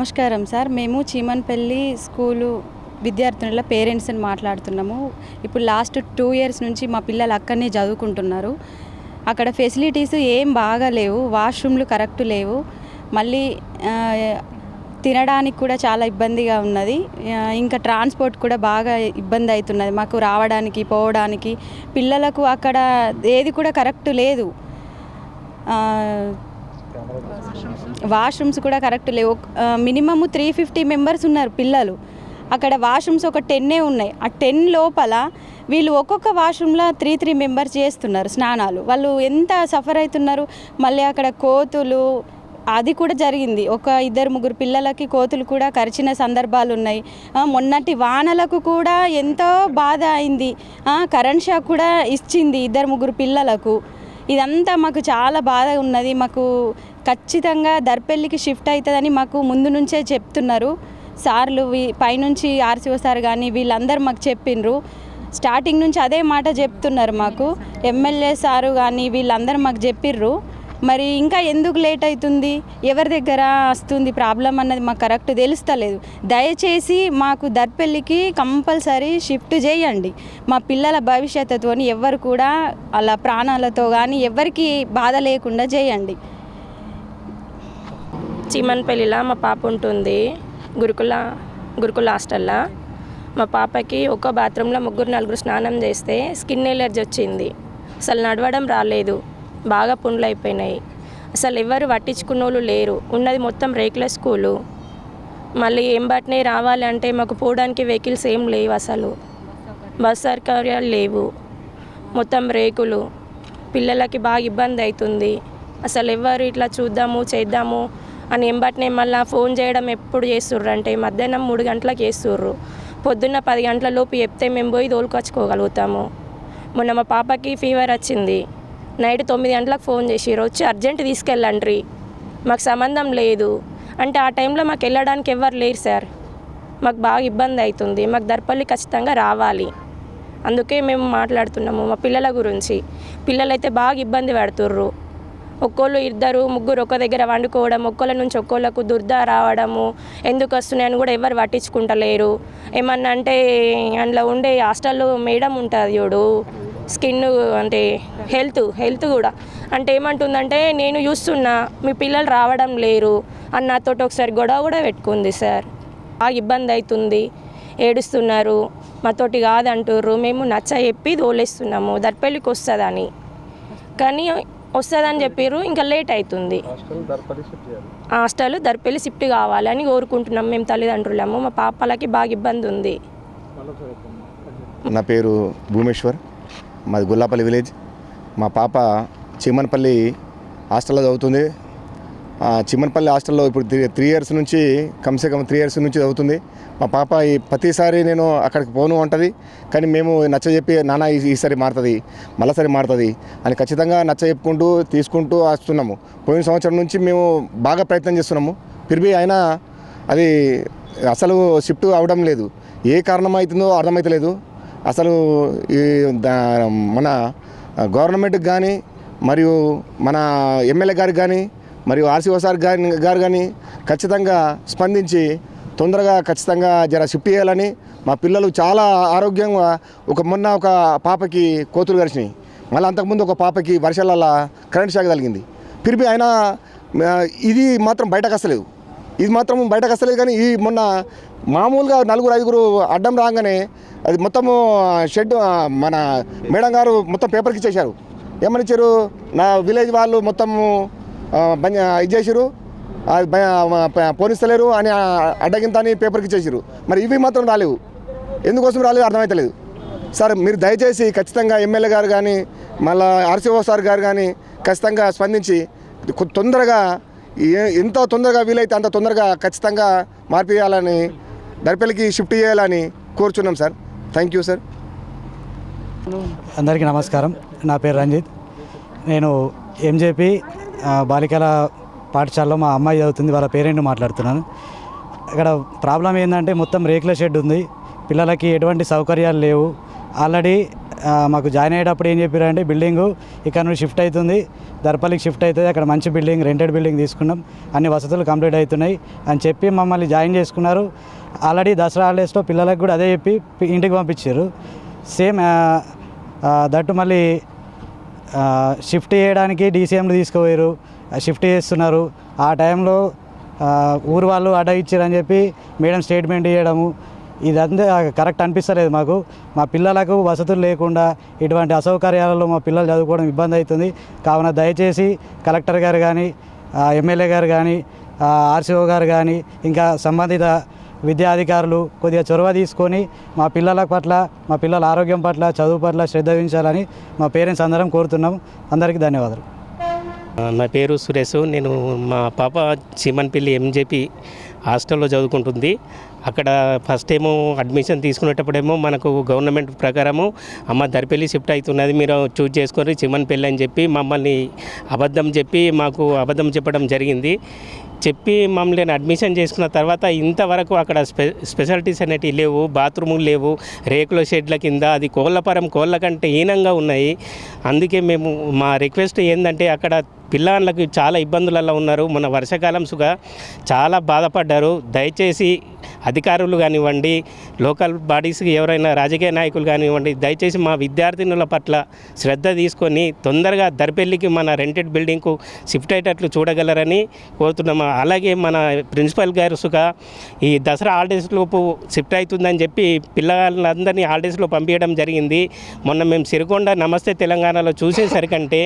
నమస్కారం సార్. మేము చీమన్పల్లి స్కూలు విద్యార్థినుల పేరెంట్స్ని మాట్లాడుతున్నాము. ఇప్పుడు లాస్ట్ టూ ఇయర్స్ నుంచి మా పిల్లలు అక్కడనే చదువుకుంటున్నారు. అక్కడ ఫెసిలిటీస్ ఏం బాగా లేవు. వాష్రూమ్లు కరెక్ట్ లేవు. మళ్ళీ తినడానికి కూడా చాలా ఇబ్బందిగా ఉన్నది. ఇంకా ట్రాన్స్పోర్ట్ కూడా బాగా ఇబ్బంది అవుతున్నది. మాకు రావడానికి పోవడానికి పిల్లలకు అక్కడ ఏది కూడా కరెక్ట్ లేదు. వాష్రూమ్స్ కూడా కరెక్ట్ లేవు. మినిమము త్రీ ఫిఫ్టీ మెంబర్స్ ఉన్నారు పిల్లలు. అక్కడ వాష్రూమ్స్ ఒక టెన్నే ఉన్నాయి. ఆ టెన్ లోపల వీళ్ళు ఒక్కొక్క వాష్రూమ్లో త్రీ త్రీ మెంబర్స్ చేస్తున్నారు స్నానాలు. వాళ్ళు ఎంత సఫర్ అవుతున్నారు మళ్ళీ అక్కడ కోతులు అది కూడా జరిగింది. ఒక ఇద్దరు ముగ్గురు పిల్లలకి కోతులు కూడా కరిచిన సందర్భాలు ఉన్నాయి. మొన్నటి వానలకు కూడా ఎంతో బాధ అయింది. కరెంట్ షాక్ కూడా ఇచ్చింది ఇద్దరు ముగ్గురు పిల్లలకు. ఇదంతా మాకు చాలా బాధ ఉన్నది. మాకు ఖచ్చితంగా దర్పెల్లికి షిఫ్ట్ అవుతుందని మాకు ముందు నుంచే చెప్తున్నారు. సార్లు వీ- పైనుంచి ఆర్సీఓ సార్ కానీ వీళ్ళందరూ మాకు చెప్పిండ్రు స్టార్టింగ్ నుంచి అదే మాట చెప్తున్నారు మాకు. ఎమ్మెల్యే సారు కానీ వీళ్ళందరూ మాకు చెప్పిర్రు. మరి ఇంకా ఎందుకు లేట్ అవుతుంది? ఎవరి దగ్గర వస్తుంది ప్రాబ్లం అన్నది మాకు కరెక్ట్ తెలుస్తలేదు. దయచేసి మాకు దర్పెల్లికి కంపల్సరీ షిఫ్ట్ చేయండి. మా పిల్లల భవిష్యత్తుతో ఎవరు కూడా అలా ప్రాణాలతో కానీ ఎవరికి బాధ లేకుండా చేయండి. చీమన్పల్లిలో మా పాప ఉంటుంది. గురుకుల గురుకుల హాస్టల్లో. మా పాపకి ఒక బాత్రూంలో ముగ్గురు నలుగురు స్నానం చేస్తే స్కిన్ ఎలర్జీ వచ్చింది. అసలు నడవడం రాలేదు. బాగా పుండ్లు అయిపోయినాయి. అసలు ఎవరు పట్టించుకున్న వాళ్ళు లేరు. ఉన్నది మొత్తం రేకుల స్కూలు. మళ్ళీ ఏం బట్నే రావాలంటే మాకు పోవడానికి వెహికల్స్ ఏం లేవు అసలు. బస్ సౌకర్యాలు లేవు. మొత్తం రేకులు. పిల్లలకి బాగా ఇబ్బంది అవుతుంది. అసలు ఎవరు ఇట్లా చూద్దాము చేద్దాము అని ఎంబటినే మళ్ళీ ఫోన్ చేయడం ఎప్పుడు చేస్తుర్రు అంటే మధ్యాహ్నం మూడు గంటలకు చేస్తుర్రు. పొద్దున్న పది గంటల లోపు చెప్తే మేము పోయి తోలుకొచ్చుకోగలుగుతాము. మొన్న మా పాపకి ఫీవర్ వచ్చింది. నైట్ తొమ్మిది గంటలకు ఫోన్ చేసిర్రు వచ్చి అర్జెంట్ తీసుకెళ్ళండ్రి. మాకు సంబంధం లేదు. అంటే ఆ టైంలో మాకు వెళ్ళడానికి ఎవరు లేరు సార్. మాకు బాగా ఇబ్బంది అవుతుంది మాకు దర్పల్లి ఖచ్చితంగా రావాలి. అందుకే మేము మాట్లాడుతున్నాము మా పిల్లల గురించి. పిల్లలైతే బాగా ఇబ్బంది పడుతుర్రు. ఒక్కోళ్ళు ఇద్దరు ముగ్గురు ఒక దగ్గర వండుకోవడం ఒక్కోళ్ళ నుంచి ఒక్కోళ్ళకు దుర్ద రావడము ఎందుకు వస్తున్నాయని కూడా ఎవరు పట్టించుకుంటలేరు. ఏమన్నా అంటే అందులో ఉండే హాస్టల్లో మేడం ఉంటుంది చూడు స్కిన్ అంటే హెల్త్ హెల్త్ కూడా. అంటే ఏమంటుందంటే నేను చూస్తున్నా మీ పిల్లలు రావడం లేరు అని నాతోటి ఒకసారి గొడవ కూడా పెట్టుకుంది సార్. బాగా ఇబ్బంది అవుతుంది ఏడుస్తున్నారు మాతోటి కాదంటుర్రు మేము నచ్చ చెప్పి తోలేస్తున్నాము దర్పల్లికి వస్తుందని. కానీ వస్తుందని చెప్పారు ఇంకా లేట్ అవుతుంది హాస్టల్ దర్పల్లి షిఫ్ట్ కావాలని కోరుకుంటున్నాం మేము తల్లిదండ్రులము. మా పాపలకి బాగా ఇబ్బంది ఉంది. నా పేరు భూమేశ్వర్ మాది గుల్లాపల్లి విలేజ్. మా పాప చిమ్మనపల్లి హాస్టల్లో చదువుతుంది. చిమ్మనపల్లి హాస్టల్లో ఇప్పుడు త్రీ త్రీ ఇయర్స్ నుంచి కమ్సే కమ్ త్రీ ఇయర్స్ నుంచి చదువుతుంది. మా పాప ఈ ప్రతిసారి నేను అక్కడికి పోను ఉంటుంది కానీ మేము నచ్చ చెప్పి నాన్న ఈ- ఈసారి మారుతుంది మళ్ళీసారి మారుతుంది అని ఖచ్చితంగా నచ్చ చెప్పుకుంటూ తీసుకుంటూ వస్తున్నాము. పోయిన సంవత్సరం నుంచి మేము బాగా ప్రయత్నం చేస్తున్నాము. పిరిబి అయినా అది అసలు షిఫ్ట్ అవడం లేదు. ఏ కారణం అవుతుందో అర్థమవుతలేదు అసలు ఈ మన గవర్నమెంట్కి కానీ మరియు మన ఎమ్మెల్యే గారికి కానీ మరియు ఆర్సీఓ సార్ గారి గారు కానీ ఖచ్చితంగా స్పందించి తొందరగా ఖచ్చితంగా జర షిఫ్ట్ చేయాలని మా పిల్లలు చాలా ఆరోగ్యంగా ఒక మొన్న ఒక పాపకి కోతులు కరిచినాయి మళ్ళీ అంతకుముందు ఒక పాపకి వర్షాలలో కరెంట్ షాక్ తగిలింది. పిరిపి అయినా ఇది మాత్రం బయటకు వస్తలేదు. ఇది మాత్రం బయటకు వస్తలేదు కానీ ఈ మొన్న మామూలుగా నలుగురు ఐదుగురు అడ్డం రాగానే అది మొత్తము షెడ్ మన మేడం గారు మొత్తం పేపర్కి ఇచ్చేశారు. ఏమనిచ్చారు నా విలేజ్ వాళ్ళు మొత్తము ఇది చేసారు పోనిస్తలేరు అని ఆ, అడ్డగింత అని పేపర్కి ఇచ్చేసారు మరి ఇవి మాత్రం రాలేవు. ఎందుకోసం రాలేదు అర్థమవుతలేదు సార్ మీరు దయచేసి ఖచ్చితంగా ఎమ్మెల్యే గారు కానీ మళ్ళా ఆర్సీఓ సార్ గారు కానీ ఖచ్చితంగా స్పందించి తొందరగా ఎంత తొందరగా వీలైతే అంత తొందరగా ఖచ్చితంగా మార్పియాలని దర్పల్లికి షిఫ్ట్ చేయాలని కోరుచున్నాం సార్. థ్యాంక్ యూ సార్ అందరికీ నమస్కారం. నా పేరు రంజిత్. నేను ఎంజేపీ బాలికల పాఠశాలలో మా అమ్మాయి చదువుతుంది వాళ్ళ పేరెంట్ మాట్లాడుతున్నాను. ఇక్కడ ప్రాబ్లం ఏంటంటే మొత్తం రేకుల షెడ్ ఉంది. పిల్లలకి ఎటువంటి సౌకర్యాలు లేవు. ఆల్రెడీ మాకు జాయిన్ అయ్యేటప్పుడు ఏం చెప్పారంటే బిల్డింగు ఇక్కడ నుండి షిఫ్ట్ అవుతుంది. దర్పల్లికి షిఫ్ట్ అవుతుంది. అక్కడ మంచి బిల్డింగ్ రెంటెడ్ బిల్డింగ్ తీసుకున్నాం. అన్ని వసతులు కంప్లీట్ అవుతున్నాయి అని చెప్పి మమ్మల్ని జాయిన్ చేసుకున్నారు. ఆల్రెడీ దసరా హాలిడేస్లో పిల్లలకు కూడా అదే చెప్పి ఇంటికి పంపించారు. సేమ్ దట్టు మళ్ళీ షిఫ్ట్ చేయడానికి డీసీఎంలు తీసుకుపోయారు. షిఫ్ట్ చేస్తున్నారు. ఆ టైంలో ఊరు వాళ్ళు అడ్డ ఇచ్చారని చెప్పి మేడం స్టేట్మెంట్ ఇవ్వడము ఇదంతా కరెక్ట్ అనిపిస్తలేదు మాకు. మా పిల్లలకు వసతులు లేకుండా ఇటువంటి అసౌకర్యాలలో మా పిల్లలు చదువుకోవడం ఇబ్బంది అవుతుంది. కావున దయచేసి కలెక్టర్ గారు కానీ ఎమ్మెల్యే గారు కానీ ఆర్సీఓ గారు కానీ ఇంకా సంబంధిత విద్యా అధికారులు కొద్దిగా చొరవ తీసుకొని మా పిల్లల పట్ల మా పిల్లల ఆరోగ్యం పట్ల చదువు పట్ల శ్రద్ధ వహించాలని మా పేరెంట్స్ అందరం కోరుతున్నాం. అందరికీ ధన్యవాదాలు. నా పేరు సురేష్. నేను మా పాప చీమన్పల్లి ఎంజేపీ హాస్టల్లో చదువుకుంటుంది. అక్కడ ఫస్ట్ ఏమో అడ్మిషన్ తీసుకునేటప్పుడేమో మనకు గవర్నమెంట్ ప్రకారము అమ్మ దరిపెల్లి షిఫ్ట్ అవుతున్నది మీరు చూజ్ చేసుకొని చిమన్పల్లి అని చెప్పి మమ్మల్ని అబద్ధం చెప్పి మాకు అబద్ధం చెప్పడం జరిగింది. చెప్పి మమ్మల్ని అడ్మిషన్ చేసుకున్న తర్వాత ఇంతవరకు అక్కడ స్పె స్పెషాలిటీస్ అనేటివి లేవు బాత్రూములు లేవు రేకుల షెడ్ల కింద అది కోళ్ళపరం కోళ్ళ కంటే హీనంగా ఉన్నాయి. అందుకే మేము మా రిక్వెస్ట్ ఏంటంటే అక్కడ పిల్లలకు చాలా ఇబ్బందులలో ఉన్నారు. మన వర్షాకాలం సుగా చాలా బాధపడ్డారు. దయచేసి అధికారులు కానివ్వండి లోకల్ బాడీస్కి ఎవరైనా రాజకీయ నాయకులు కానివ్వండి దయచేసి మా విద్యార్థినుల పట్ల శ్రద్ధ తీసుకొని తొందరగా దర్పెల్లికి మన రెంటెడ్ బిల్డింగ్కు షిఫ్ట్ అయ్యేటట్లు చూడగలరని కోరుతున్నాము. అలాగే మన ప్రిన్సిపల్ గారు సుగా ఈ దసరా హాలిడేస్ లోపు షిఫ్ట్ అవుతుందని చెప్పి పిల్లలందరినీ హాలిడేస్లో పంపించడం జరిగింది. మొన్న మేము సిరికొండ నమస్తే తెలంగాణలో చూసేసరికంటే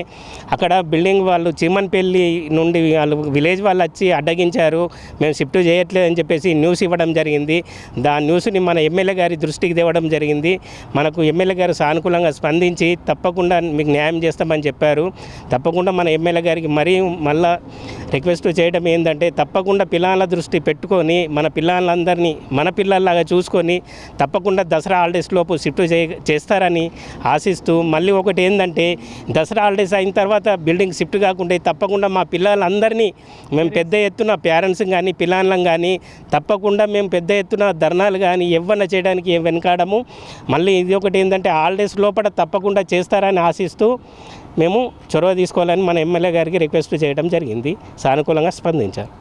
అక్కడ బిల్డింగ్ వాళ్ళు చీమన్పల్లి నుండి వాళ్ళు విలేజ్ వాళ్ళు వచ్చి అడ్డగించారు మేము షిఫ్ట్ చేయట్లేదు అని చెప్పేసి న్యూస్ ఇవ్వడం జరిగింది. దా న్యూస్ని మన ఎమ్మెల్యే గారి దృష్టికి తేవడం జరిగింది. మనకు ఎమ్మెల్యే గారు సానుకూలంగా స్పందించి తప్పకుండా మీకు న్యాయం చేస్తామని చెప్పారు. తప్పకుండా మన ఎమ్మెల్యే గారికి మరీ మళ్ళా రిక్వెస్ట్ చేయడం ఏంటంటే తప్పకుండా పిల్లల దృష్టి పెట్టుకొని మన పిల్లలందరినీ మన పిల్లల్లాగా చూసుకొని తప్పకుండా దసరా హాలిడేస్ లోపు షిఫ్ట్ చే చేస్తారని ఆశిస్తూ మళ్ళీ ఒకటి ఏంటంటే దసరా హాలిడేస్ అయిన తర్వాత బిల్డింగ్ షిఫ్ట్ కాకుంటే తప్పకుండా మా పిల్లలందరినీ మేము పెద్ద ఎత్తున పేరెంట్స్ కానీ పిల్లలను కానీ తప్పకుండా మేము పెద్ద ఎత్తున ధర్నాలు కానీ ఏమన్నా చేయడానికి వెనకాడము. మళ్ళీ ఇది ఒకటి ఏంటంటే హాలిడేస్ లోపల తప్పకుండా చేస్తారని ఆశిస్తూ మేము చొరవ తీసుకోవాలని మన ఎమ్మెల్యే గారికి రిక్వెస్ట్ చేయడం జరిగింది. సానుకూలంగా స్పందించారు.